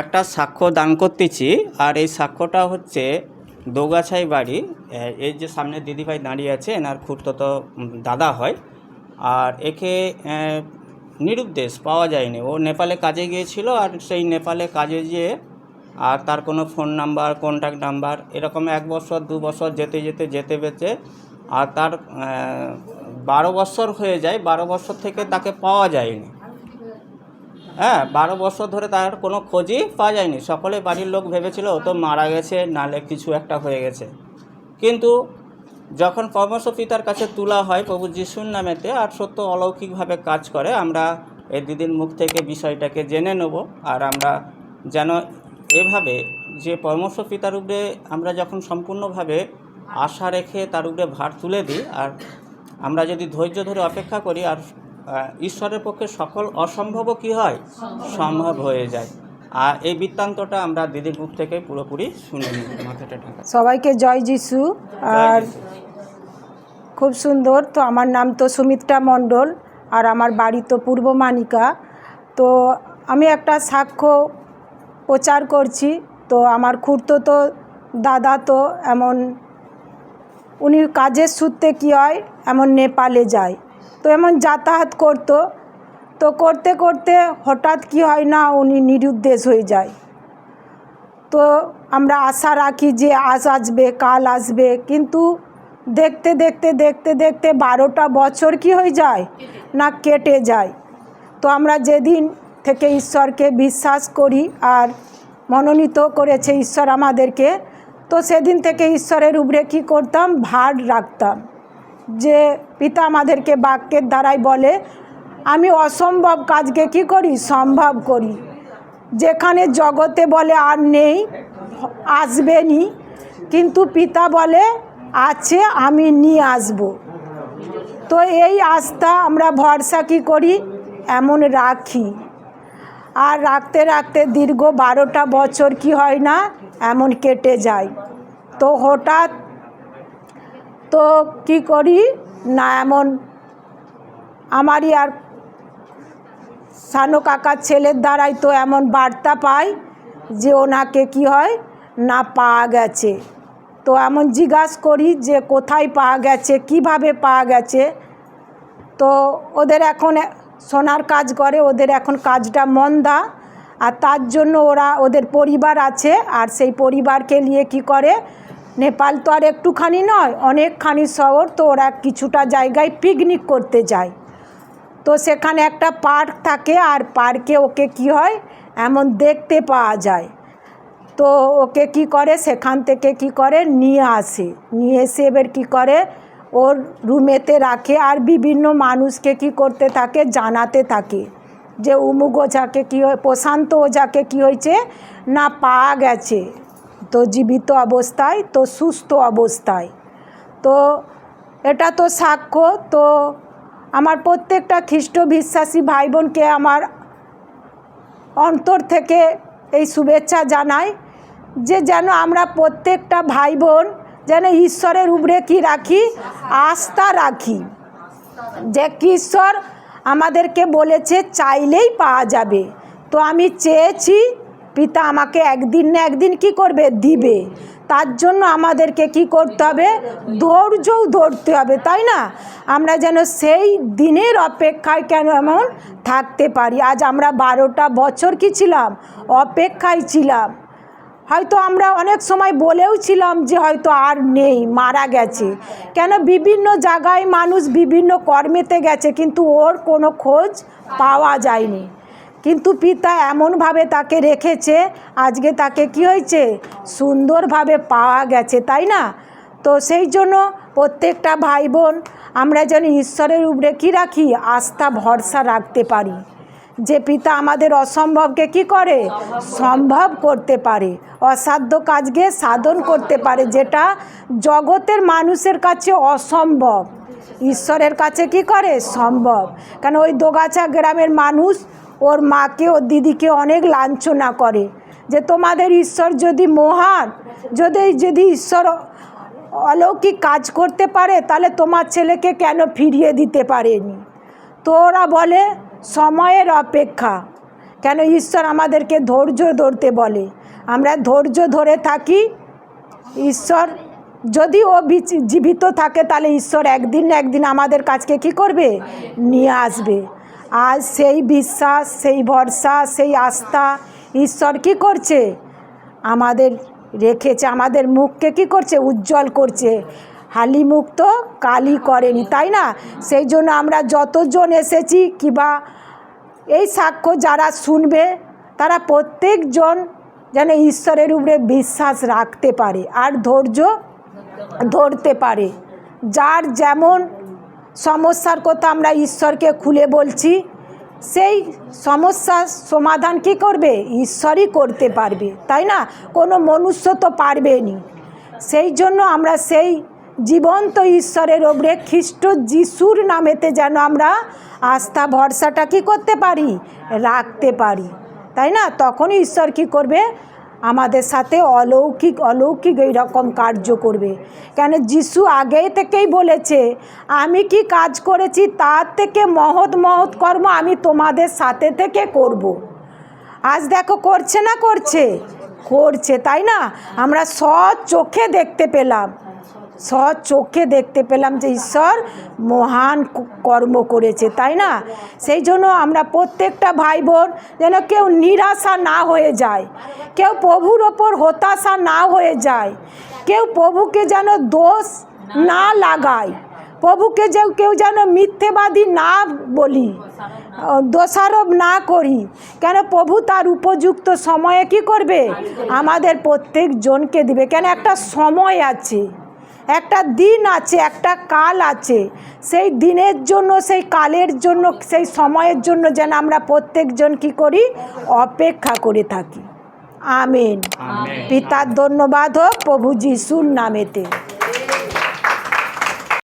একটা সাক্ষ্য দান করতেছি, আর এই সাক্ষ্যটা হচ্ছে দোগাছাই বাড়ি। এই যে সামনে দিদিভাই দাঁড়িয়ে আছে, এনার খুঁড়তো দাদা হয়। আর একে নিরুদ্দেশ, পাওয়া যায়নি। ও নেপালে কাজে গিয়েছিল, আর সেই নেপালে কাজে গিয়ে আর তার কোনো ফোন নাম্বার কন্ট্যাক্ট নাম্বার, এরকম এক বছর, দু বছর যেতে যেতে যেতে যেতে আর তার বারো বছর হয়ে যায়। বারো বছর থেকে তাকে পাওয়া যায়নি। হ্যাঁ বারো বছর ধরে তার কোনো খোঁজই পাওয়া যায়নি। সকলে বাড়ির লোক ভেবেছিল, ও তো মারা গেছে, নালে কিছু একটা হয়ে গেছে। কিন্তু যখন ক্রমশ পিতার কাছে তোলা হয় প্রভু যিশুর নামেতে, আর সত্য অলৌকিকভাবে কাজ করে, আমরা এই দিদির মুখ থেকে বিষয়টাকে জেনে নেব। আর আমরা যেন এভাবে যে পরমর্শ পিতার উপরে আমরা যখন সম্পূর্ণভাবে আশা রেখে তার উপরে ভার তুলে দিই, আর আমরা যদি ধৈর্য ধরে অপেক্ষা করি, আর ঈশ্বরের পক্ষে সকল অসম্ভবও কি হয়? সম্ভব হয়ে যায়। আর এই বৃত্তান্তটা আমরা দিদির মুখ থেকে পুরোপুরি শুনে নিই মাথাটা ঢাকা। সবাইকে জয় যিশু। আর খুব সুন্দর। তো আমার নাম তো সুমিত্রা মণ্ডল আর আমার বাড়ি তো পূর্ব মানিকা। তো আমি একটা সাক্ষ্য প্রচার করছি। তো আমার খুঁড়তো তো দাদা তো এমন উনি কাজের সূত্রে কী হয়? এমন নেপালে যায়। তো এমন যাতায়াত করতো। তো করতে করতে হঠাৎ কি হয় না উনি নিরুদ্দেশ হয়ে যায়। তো আমরা আশা রাখি যে আজ আসবে, কাল আসবে। কিন্তু দেখতে দেখতে দেখতে দেখতে বারোটা বছর কি হয়ে যায় না কেটে যায়। তো আমরা যেদিন থেকে ঈশ্বরকে বিশ্বাস করি আর মনোনীত করেছে ঈশ্বর আমাদেরকে, তো সেদিন থেকে ঈশ্বরের উপরে কী করতাম? ভার রাখতাম। যে পিতা আমাদেরকে বাক্যের দ্বারাই বলে, আমি অসম্ভব কাজকে কি করি? সম্ভব করি। যেখানে জগতে বলে আর নেই, আসবেনি, কিন্তু পিতা বলে, আছে, আমি নিয়ে আসব। তো এই আস্থা আমরা ভরসা কি করি? এমন রাখি। আর রাখতে রাখতে দীর্ঘ বারোটা বছর কি হয় না? এমন কেটে যায়। তো হঠাৎ তো কি করি? না, এমন। আমারই আর সানো কাকার ছেলের দ্বারাই তো এমন বার্তা পাই যে ওনাকে কি হয়? না, পাওয়া গেছে। তো এমন জিজ্ঞাস করি যে কোথায় পাওয়া গেছে, কীভাবে পাওয়া গেছে? তো ওদের এখন সোনার কাজ করে, ওদের এখন কাজটা মন্দা। আর তার জন্য ওরা, ওদের পরিবার আছে। আর সেই পরিবারকে নিয়ে কি করে? নেপাল তো আর একটুখানি নয়, অনেকখানি শহর তো ওরা কিছুটা জায়গায় পিকনিক করতে যায়। তো সেখানে একটা পার্ক থাকে আর পার্কে ওকে কি হয়? এমন দেখতে পাওয়া যায়। তো ওকে কি করে? সেখান থেকে কি করে? নিয়ে আসে। নিয়ে এসে এবার কী করে? ওর রুমেতে রাখে আর বিভিন্ন মানুষকে কি করতে থাকে? জানাতে থাকে যে, উমুক ওঝাকে কী হয় প্রশান্ত ওঝাকে কী হয়েছে? না, পাওয়া গেছে। তো জীবিত অবস্থায়, তো সুস্থ অবস্থায়। তো এটা তো সাক্ষ্য। তো আমার প্রত্যেকটা খ্রিস্ট বিশ্বাসী ভাই বোনকে আমার অন্তর থেকে এই শুভেচ্ছা জানাই যে যেন আমরা প্রত্যেকটা ভাই বোন যেন ঈশ্বরের উপরে কি রাখি, আস্থা রাখি। যে ঈশ্বর আমাদেরকে বলেছে, চাইলেই পাওয়া যাবে। তো আমি চেয়েছি পিতা আমাকে একদিন না একদিন কি করবে? দিবে। তার জন্য আমাদেরকে কি করতে হবে? ধৈর্যও ধরতে হবে, তাই না? আমরা যেন সেই দিনের অপেক্ষায় কেন এমন থাকতে পারি? আজ আমরা বারোটা বছর কি ছিলাম? অপেক্ষায় ছিলাম। হয়তো আমরা অনেক সময় বলেও ছিলাম যে হয়তো আর নেই, মারা গেছে। কেন বিভিন্ন জায়গায় মানুষ বিভিন্ন কর্মেতে গেছে, কিন্তু ওর কোনো খোঁজ পাওয়া যায়নি। কিন্তু পিতা এমনভাবে তাকে রেখেছে, আজকে তাকে কি হয়েছে? সুন্দরভাবে পাওয়া গেছে, তাই না? তো সেই জন্য প্রত্যেকটা ভাই বোন আমরা যেন ঈশ্বরের উপরে কী রাখি, আস্থা, ভরসা রাখতে পারি। যে পিতা আমাদের অসম্ভবকে কি করে? সম্ভব করতে পারে, অসাধ্য কাজকে সাধন করতে পারে, যেটা জগতের মানুষের কাছে অসম্ভব। ঈশ্বরের কাছে কি করে? সম্ভব। কেন ওই দোগাছা গ্রামের মানুষ ওর মাকে ওর দিদিকে অনেক লাঞ্ছনা করে যে তোমাদের ঈশ্বর যদি মহান, যদি যদি ঈশ্বর অলৌকিক কাজ করতে পারে, তাহলে তোমার ছেলেকে কেন ফিরিয়ে দিতে পারেনি? তো ওরা বলে, সময়ের অপেক্ষা। কেন ঈশ্বর আমাদেরকে ধৈর্য ধরতে বলে? আমরা ধৈর্য ধরে থাকি। ঈশ্বর যদি ও জীবিত থাকে, তাহলে ঈশ্বর একদিন না একদিন আমাদের কাছকে কি করবে? নিয়ে আসবে। আজ সেই বিশ্বাস, সেই ভরসা, সেই আস্থা ঈশ্বর কি করছে? আমাদের রেখেছে, আমাদের মুখকে কি করছে? উজ্জ্বল করছে। হালি মুখ তো কালি করেনি, তাই না? সেই জন্য আমরা যতজন এসেছি, কিবা এই সাক্ষ্য যারা শুনবে, তারা প্রত্যেকজন যেন ঈশ্বরের উপরে বিশ্বাস রাখতে পারে আর ধৈর্য ধরতে পারে। যার যেমন সমস্যার কথা আমরা ঈশ্বরকে খুলে বলছি। সেই সমস্যার সমাধান কি করবে? ঈশ্বরই করতে পারবে, তাই না? কোনো মনুষ্য তো পারবেনি। সেই জন্য আমরা সেই জীবন্ত ঈশ্বরের ওপরে খ্রিস্ট যিশুর নামেতে যেন আমরা আস্থা, ভরসাটা কি করতে পারি? রাখতে পারি, তাই না? তখনই ঈশ্বর কি করবে? আমাদের সাথে অলৌকিক অলৌকিক এইরকম কার্য করবে। কেন যিশু আগে থেকেই বলেছে, আমি কি কাজ করেছি তার থেকে মহৎ মহৎ কর্ম আমি তোমাদের সাথে থেকে করব। আজ দেখো করছে না করছে? করছে, তাই না? আমরা সৎ চোখে দেখতে পেলাম। সৎ চোখে দেখতে পেলাম যে ঈশ্বর মহান কর্ম করেছে, তাই না? সেই জন্য আমরা প্রত্যেকটা ভাই বোন যেন কেউ নিরাশা না হয়ে যায়, কেউ প্রভুর ওপর হতাশা না হয়ে যায়, কেউ প্রভুকে যেন দোষ না লাগায়, প্রভুকে যে কেউ যেন মিথ্যেবাদী না বলি দোষারোপ না করি। কেন প্রভু তার উপযুক্ত সময়ে কি করবে? আমাদের প্রত্যেক জনকে দিবে। কেন একটা সময় আছে একটা দিন আছে একটা কাল আছে। সেই দিনের জন্য সেই কালের জন্য সেই সময়ের জন্য যেন আমরা প্রত্যেকজন কি করি? অপেক্ষা করে থাকি। আমিন। পিতার ধন্যবাদ হোক প্রভু যিশুর নামেতে।